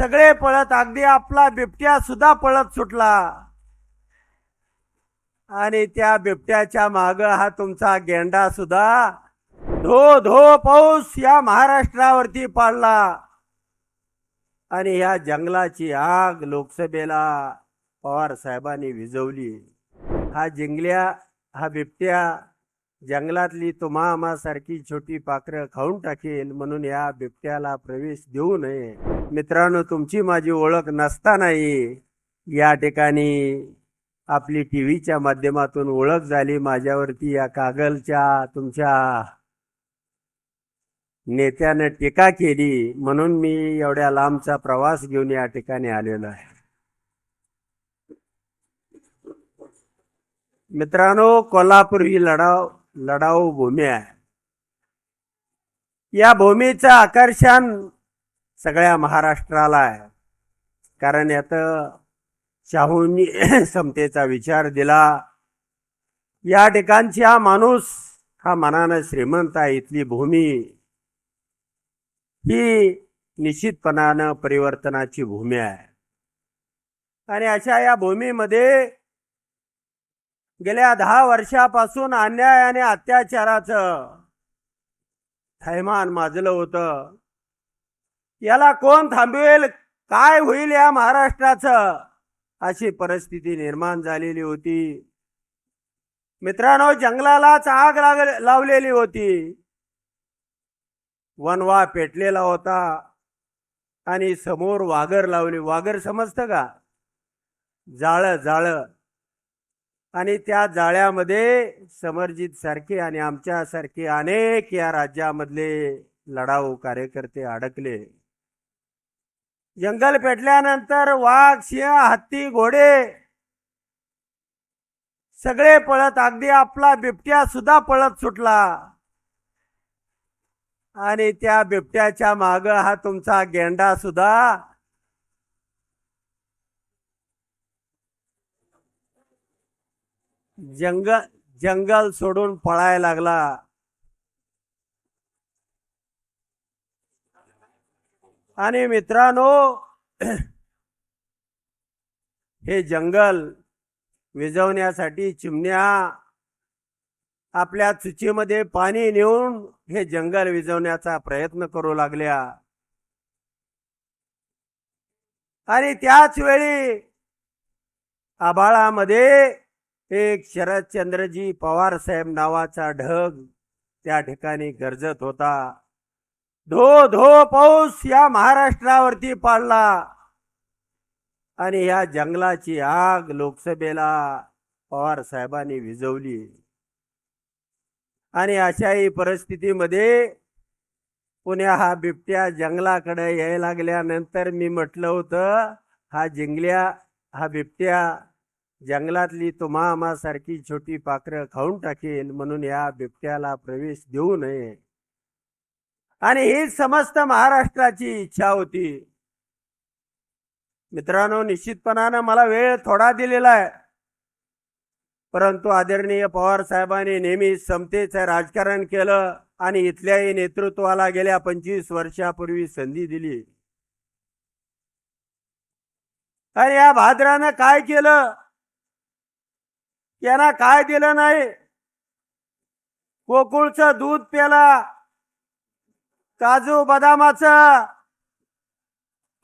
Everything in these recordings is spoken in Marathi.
सगळे पळत अगदी आपला बिबट्या सुद्धा पळत सुटला. आणि त्या बिबट्याच्या माग हा तुमचा गेंडा सुद्धा धो धो पाऊस या महाराष्ट्रावरती पाडला. आणि या जंगलाची आग लोकसभेला पवार साहेबांनी विझवली. हा जिंगल्या हा बिबट्या जंगलातली तुम्हा सारखी छोटी पाखरं खाऊन टाकेल म्हणून या बिबट्याला प्रवेश देऊ नये. मित्रांनो तुमची माझी ओळख नसतानाही या ठिकाणी आपली टी व्हीच्या माध्यमातून ओळख झाली. माझ्यावरती या कागलच्या तुमच्या नेत्यानं टीका केली म्हणून मी एवढ्या लांबचा प्रवास घेऊन या ठिकाणी आलेलो आहे. मित्रांनो कोल्हापूर ही लढाव लढाऊ भूमी आहे. या भूमीचं आकर्षण सगळ्या महाराष्ट्राला आहे. कारण यात शाहूंनी समतेचा विचार दिला. या ठिकाणची हा माणूस हा मनानं श्रीमंत आहे इथली भूमी. ही निश्चितपणानं परिवर्तनाची भूमी आहे. आणि अशा या भूमीमध्ये गेल्या दहा वर्षापासून अन्याय आणि अत्याचाराचं थैमान माजलं होतं. याला कोण थांबवेल? काय होईल या महाराष्ट्राचं? अशी परिस्थिती निर्माण झालेली होती. मित्रांनो जंगलालाच आग लाग लावलेली होती. वनवा पेटलेला होता आणि समोर वाघर लावली. वाघर समजतं का? जाळं जाळं. आणि त्या जाळ्यामध्ये समरजित सारखे आणि आमच्यासारखे अनेक या राज्यामधले लढाऊ कार्यकर्ते अडकले. जंगल पेटल्यानंतर वाघ सिंह हत्ती घोडे सगळे पळत अगदी आपला बिबट्या सुद्धा पळत सुटला. आणि त्या बिबट्याच्या माग हा तुमचा गेंडा सुद्धा जंगल जंगल सोडून पळायला लागला. आणि मित्रांनो हे जंगल विझवण्यासाठी चिमण्या आपल्या चुचीमध्ये पाणी नेऊन हे जंगल विझवण्याचा प्रयत्न करू लागल्या. आणि त्याच वेळी आभाळामध्ये एक शरदचंद्रजी पवार साहेब नावाचा ढग त्या ठिकाणी गरजत होता. धो धो पाऊस या महाराष्ट्रावरती पाडला. आणि या जंगलाची आग लोकसभेला पवार साहेबांनी विझवली आणि अशाही परिस्थितीमध्ये पुण्या हा बिबट्या जंगलाकडे यायला लागल्यानंतर मी म्हटलं होतं हा जिंगल्या हा बिबट्या जंगलातली तुम्हा छोटी पाखरं खाऊन टाकेल म्हणून या बिबट्याला प्रवेश देऊ नये. आणि ही समस्त महाराष्ट्राची इच्छा होती. मित्रांनो निश्चितपणानं मला वेळ थोडा दिलेला आहे. परंतु आदरणीय पवार साहेबांनी नेहमी समतेचं राजकारण केलं आणि इथल्याही नेतृत्वाला गेल्या पंचवीस वर्षापूर्वी संधी दिली. अरे या भाद्रानं काय केलं? यांना काय दिलं नाही? गोकुळचं दूध प्याला. काजू बदामाचं.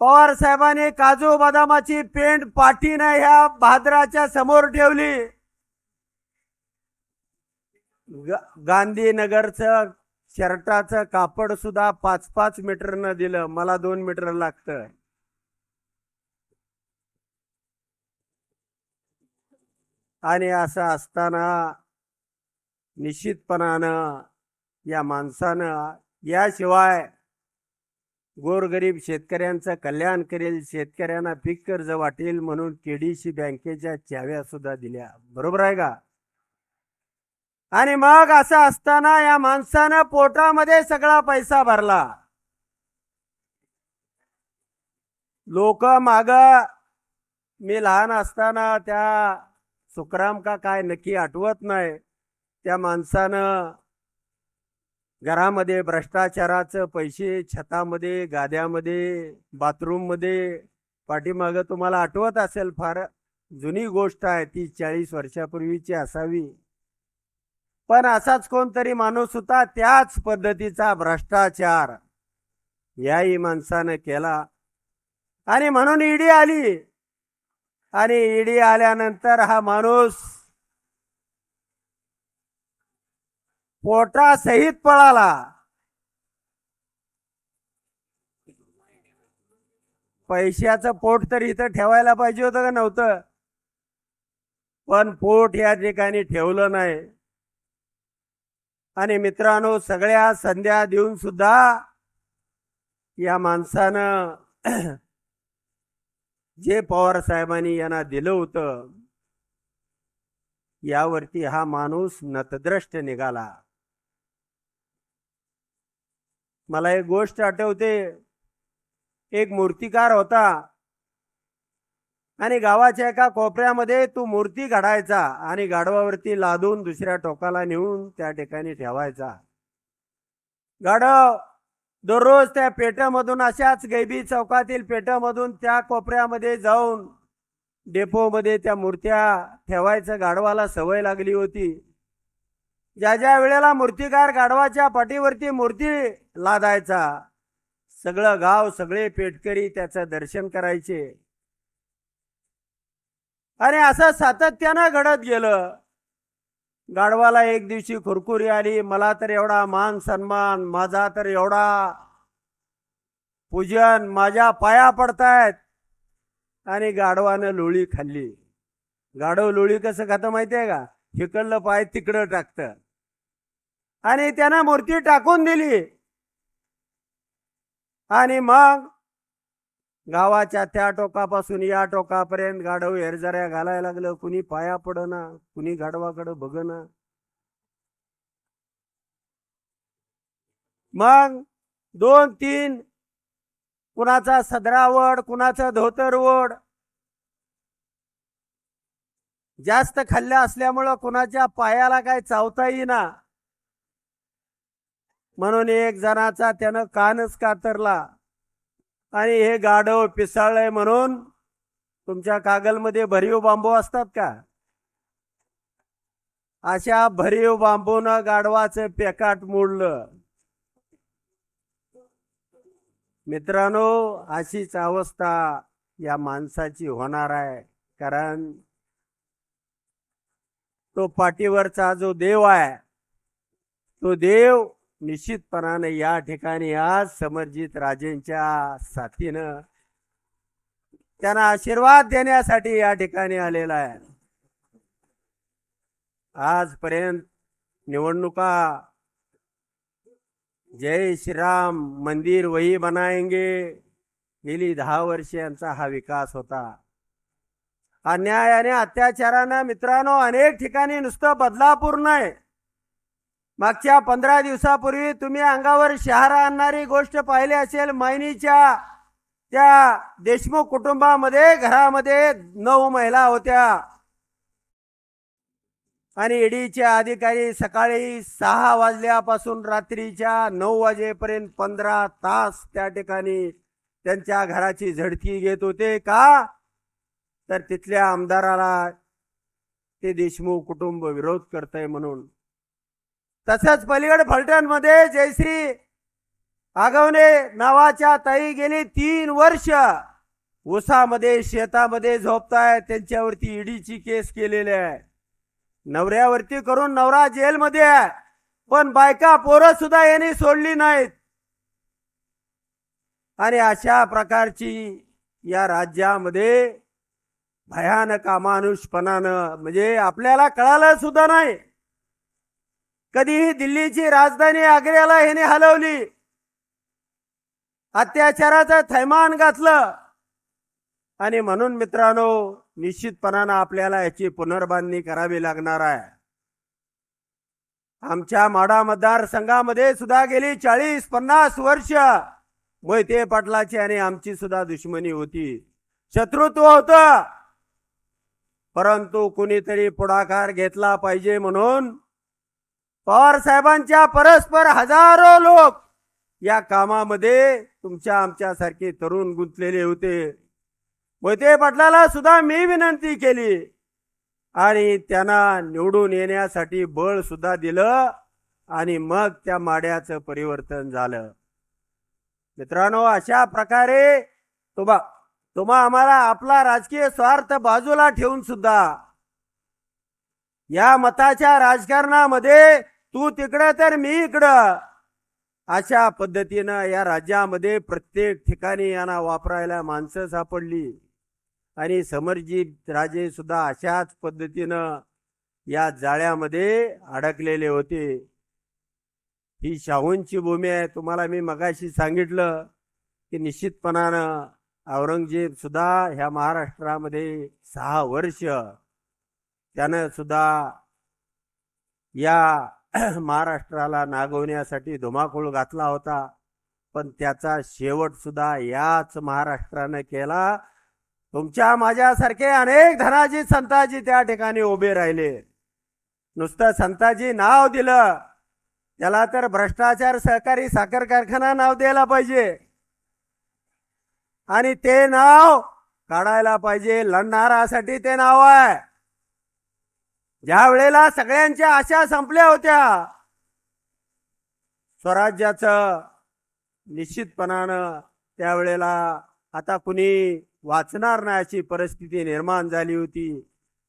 पवार साहेबांनी काजू बदामाची पेंट पाठीनं ह्या भाद्राच्या समोर ठेवली. गांधीनगरचं शर्टाचं कापड सुद्धा पाच पाच मीटरनं दिलं. मला दोन मीटर लागतं आणि असं असताना निश्चितपणानं या माणसानं याशिवाय गोरगरीब शेतकऱ्यांचं कल्याण करेल शेतकऱ्यांना पीक कर्ज वाटेल म्हणून केडीसी बँकेच्या चाव्या सुद्धा दिल्या. बरोबर आहे का? आणि मग असं असताना या माणसानं पोटामध्ये सगळा पैसा भरला. लोक माग मी लहान असताना त्या सुखराम का काय नक्की आठवत नाही. त्या माणसानं घरामध्ये भ्रष्टाचाराचं पैसे छतामध्ये गाद्यामध्ये बाथरूममध्ये पाठीमागं तुम्हाला आठवत असेल फार जुनी गोष्ट आहे ती चाळीस वर्षापूर्वीची असावी. पण असाच कोणतरी माणूस होता त्याच पद्धतीचा भ्रष्टाचार. याही माणसानं केला. आणि म्हणून ईडी आली. आणि ईडी आल्यानंतर हा माणूस पोटासहित पळाला. पैशाचं पोट तर इथं ठेवायला पाहिजे होतं का नव्हतं? पण पोट या ठिकाणी ठेवलं नाही. आणि मित्रांनो सगळ्या संध्या देऊन सुद्धा या माणसानं जे पवार साहेबांनी यांना दिलं होतं यावरती हा माणूस नतद्रष्ट निघाला. मला एक गोष्ट आठवते एक मूर्तिकार होता आणि गावाच्या एका कोपऱ्यामध्ये तो मूर्ती घडायचा आणि गाढवावरती लादून दुसऱ्या टोकाला नेऊन त्या ठिकाणी ठेवायचा. गाढव दररोज त्या पेट्यामधून अशाच गैबी चौकातील पेट्यामधून त्या कोपऱ्यामध्ये जाऊन डेपोमध्ये त्या मूर्त्या ठेवायचं गाढवाला सवय लागली होती. ज्या ज्या वेळेला मूर्तिकार गाढवाच्या पाठीवरती मूर्ती लादायचा सगळं गाव सगळे पेटकरी त्याचं दर्शन करायचे. आणि असं सातत्यानं घडत गेलं. गाढवाला एक दिवशी खुरकुरी आली मला तर एवढा मान सन्मान माझा तर एवढा पूजन माझ्या पाया पडतायत. आणि गाढवानं लोळी खाल्ली. गाढव लोळी कसं खातं माहितीये का? हिकडलं पाय तिकडं टाकतं. आणि त्यानं मूर्ती टाकून दिली. आणि मग गावाच्या त्या टोकापासून या टोकापर्यंत गाढव हेरझऱ्या घालायला लागलं. कुणी पाया पडना कुणी गाढवाकडं बघना. मग दोन तीन कुणाचा सदरावड कुणाचा धोतरवड. जास्त खाल्ल्या असल्यामुळं कुणाच्या पायाला काय चावता येईना. म्हणून एक जणाचा त्यानं कानच कातरला. आणि हे गाढव पिसाळलंय म्हणून तुमच्या कागलमध्ये भरीव बांबू असतात का? अशा भरीव बांबूनं गाढवाचं पेकाट मोडलं. मित्रांनो अशीच अवस्था या माणसाची होणार आहे. कारण तो पाठीवरचा जो देव आहे तो देव निश्चितपणाने या ठिकाणी आज समरजित राजेंच्या साथीनं त्यांना आशीर्वाद देण्यासाठी या ठिकाणी आलेला आहे. आजपर्यंत निवडणुका जय श्रीराम मंदिर वही बनायंगे गेली दहा वर्ष यांचा हा विकास होता. अन्याय आणि अत्याचारानं मित्रांनो अनेक ठिकाणी नुसतं बदलापूर नाही. मागच्या पंधरा दिवसापूर्वी तुम्ही अंगावर शहारा आणणारी गोष्ट पाहिली असेल मैनीच्या त्या देशमुख कुटुंबामध्ये घरामध्ये नऊ महिला होत्या. आणि ईडीचे अधिकारी सकाळी सहा वाजल्यापासून रात्रीच्या नऊ वाजेपर्यंत पंधरा तास त्या ठिकाणी त्यांच्या घराची झडती घेत होते का? तर तिथल्या आमदाराला ते देशमुख कुटुंब विरोध करतंय म्हणून. तसंच पलीकड फलटणमध्ये जयश्री आगवणे नावाच्या ताई गेली तीन वर्ष. उसामध्ये शेतामध्ये झोपताय त्यांच्यावरती ईडीची केस केलेली आहे नवऱ्यावरती करून नवरा जेलमध्ये आहे. पण बायका पोरं सुद्धा यांनी सोडली नाहीत. आणि अशा प्रकारची या राज्यामध्ये भयानक अमानुषपणानं म्हणजे आपल्याला कळालं सुद्धा नाही. कधीही दिल्लीची राजधानी आग्र्याला ह्याने हलवली. अत्याचाराचं थैमान घातलं. आणि म्हणून मित्रांनो निश्चितपणानं आपल्याला याची पुनर्बांधणी करावी लागणार आहे. आमच्या माडा मतदारसंघामध्ये सुद्धा गेली चाळीस पन्नास वर्ष. मोहिते पाटलाची आणि आमची सुद्धा दुश्मनी होती. शत्रुत्व होत. परंतु कुणीतरी पुढाकार घेतला पाहिजे म्हणून पवार साहेबांच्या परस्पर हजारो लोक या कामामध्ये तुमच्या आमच्यासारखे तरुण गुंतलेले होते. मोहिते पाटलाला सुद्धा मी विनंती केली. आणि त्यांना निवडून येण्यासाठी बळ सुद्धा दिलं आणि मग त्या माड्याचं परिवर्तन झालं. मित्रांनो अशा प्रकारे तुम्हा तुम्हा आम्हाला आपला राजकीय स्वार्थ बाजूला ठेवून सुद्धा या मताच्या राजकारणामध्ये तू तिकडं तर मी इकडं. अशा पद्धतीनं या राज्यामध्ये प्रत्येक ठिकाणी यांना वापरायला माणसं सापडली. आणि समरजीत राजे सुद्धा अशाच पद्धतीनं या जाळ्यामध्ये अडकलेले होते. ही शाहूंची भूमी आहे. तुम्हाला मी मगाशी सांगितलं की निश्चितपणानं औरंगजेब सुद्धा ह्या महाराष्ट्रामध्ये सहा वर्ष त्यानं सुद्धा या महाराष्ट्राला नागवण्यासाठी धुमाकूळ घातला होता. पण त्याचा शेवट सुद्धा याच महाराष्ट्राने केला. तुमच्या माझ्यासारखे अनेक धनाजी संताजी त्या ठिकाणी उभे राहिले. नुसतं संताजी नाव दिलं. त्याला तर भ्रष्टाचार सहकारी साखर कारखाना नाव द्यायला पाहिजे. आणि ते नाव काढायला पाहिजे. लढणारासाठी ते नाव आहे. ज्या वेळेला सगळ्यांच्या आशा संपल्या होत्या स्वराज्याचं निश्चितपणानं त्यावेळेला आता कुणी वाचणार नाही अशी परिस्थिती निर्माण झाली होती.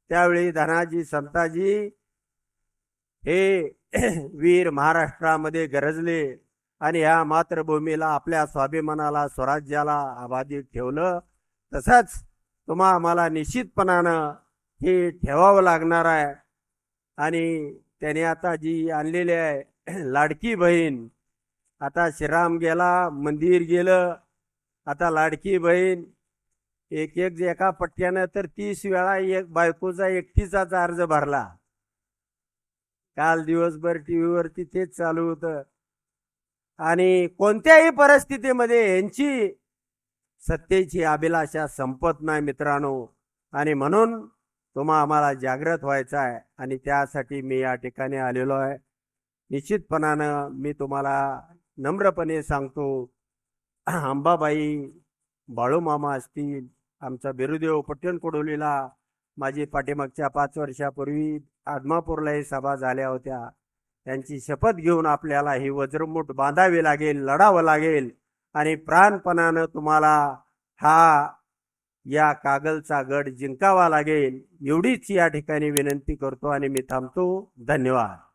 त्यावेळी धनाजी संताजी हे वीर महाराष्ट्रामध्ये गरजले आणि ह्या मातृभूमीला आपल्या स्वाभिमानाला स्वराज्याला अबाधित ठेवलं. तसंच तुम्हा आम्हाला निश्चितपणानं हे ठेवावं लागणार आहे. आणि त्याने आता जी आणलेली आहे लाडकी बहीण आता श्रीराम गेला मंदिर गेलं आता लाडकी बहीण एक एक एका पट्ट्यानं तर तीस वेळा एक बायकोचा एकटीचाच अर्ज भरला. काल दिवसभर टी व्हीवरती तेच चालू होतं. आणि कोणत्याही परिस्थितीमध्ये यांची सत्तेची अभिलाषा संपत नाही मित्रांनो. आणि म्हणून तुम्हा आम्हाला जागृत व्हायचा आहे आणि त्यासाठी मी या ठिकाणी आलेलो आहे. निश्चितपणानं मी तुम्हाला नम्रपणे सांगतो अंबाबाई बाळूमामा असतील आमचा बिरुदेव पट्टण कोडोलीला माझी पाठीमागच्या पाच वर्षापूर्वी आदमापूरलाही सभा झाल्या होत्या. त्यांची शपथ घेऊन आपल्याला ही वज्रमुठ बांधावी लागेल लढावं लागेल आणि प्राणपणानं तुम्हाला हा या कागलचा गड जिंकावा लागेल एवढीच या ठिकाणी विनंती करतो आणि मी थांबतो. धन्यवाद.